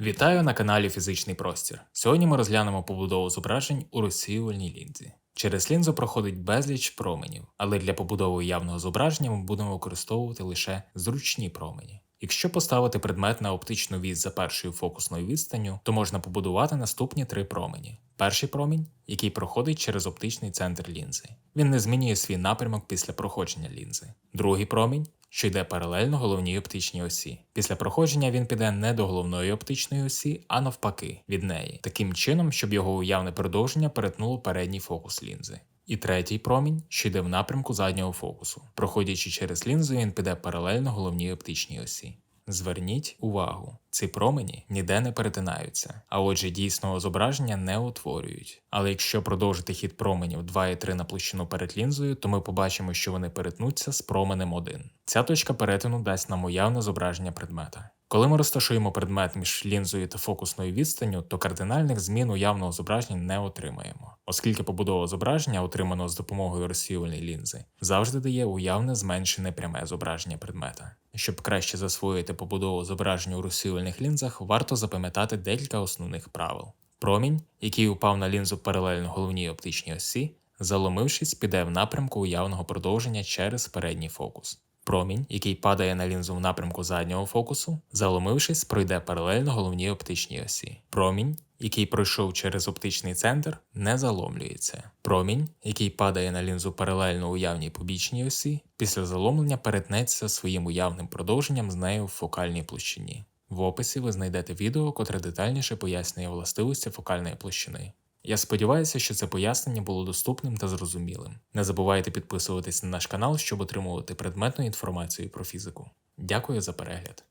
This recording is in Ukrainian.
Вітаю на каналі Фізичний Простір. Сьогодні ми розглянемо побудову зображень у розсіювальній лінзі. Через лінзу проходить безліч променів, але для побудови явного зображення ми будемо використовувати лише зручні промені. Якщо поставити предмет на оптичну вісь за першою фокусною відстанню, то можна побудувати наступні три промені. Перший промінь, який проходить через оптичний центр лінзи. Він не змінює свій напрямок після проходження лінзи. Другий промінь, що йде паралельно головній оптичній осі. Після проходження він піде не до головної оптичної осі, а навпаки, від неї, таким чином, щоб його уявне продовження перетнуло передній фокус лінзи. І третій промінь, що йде в напрямку заднього фокусу. Проходячи через лінзу, він піде паралельно головній оптичній осі. Зверніть увагу, ці промені ніде не перетинаються, а отже дійсного зображення не утворюють. Але якщо продовжити хід променів 2 і 3 на площину перед лінзою, то ми побачимо, що вони перетнуться з променем 1. Ця точка перетину дасть нам уявне зображення предмета. Коли ми розташуємо предмет між лінзою та фокусною відстанню, то кардинальних змін уявного зображення не отримаємо, оскільки побудова зображення, отриманого з допомогою розсіювальної лінзи, завжди дає уявне зменшене пряме зображення предмета. Щоб краще засвоїти побудову зображення у розсіювальних лінзах, варто запам'ятати декілька основних правил. Промінь, який упав на лінзу паралельно головній оптичній осі, заломившись, піде в напрямку уявного продовження через передній фокус. Промінь, який падає на лінзу в напрямку заднього фокусу, заломившись, пройде паралельно головній оптичній осі. Промінь, який пройшов через оптичний центр, не заломлюється. Промінь, який падає на лінзу паралельно уявній побічній осі, після заломлення перетнеться своїм уявним продовженням з нею в фокальній площині. В описі ви знайдете відео, котре детальніше пояснює властивості фокальної площини. Я сподіваюся, що це пояснення було доступним та зрозумілим. Не забувайте підписуватись на наш канал, щоб отримувати предметну інформацію про фізику. Дякую за перегляд.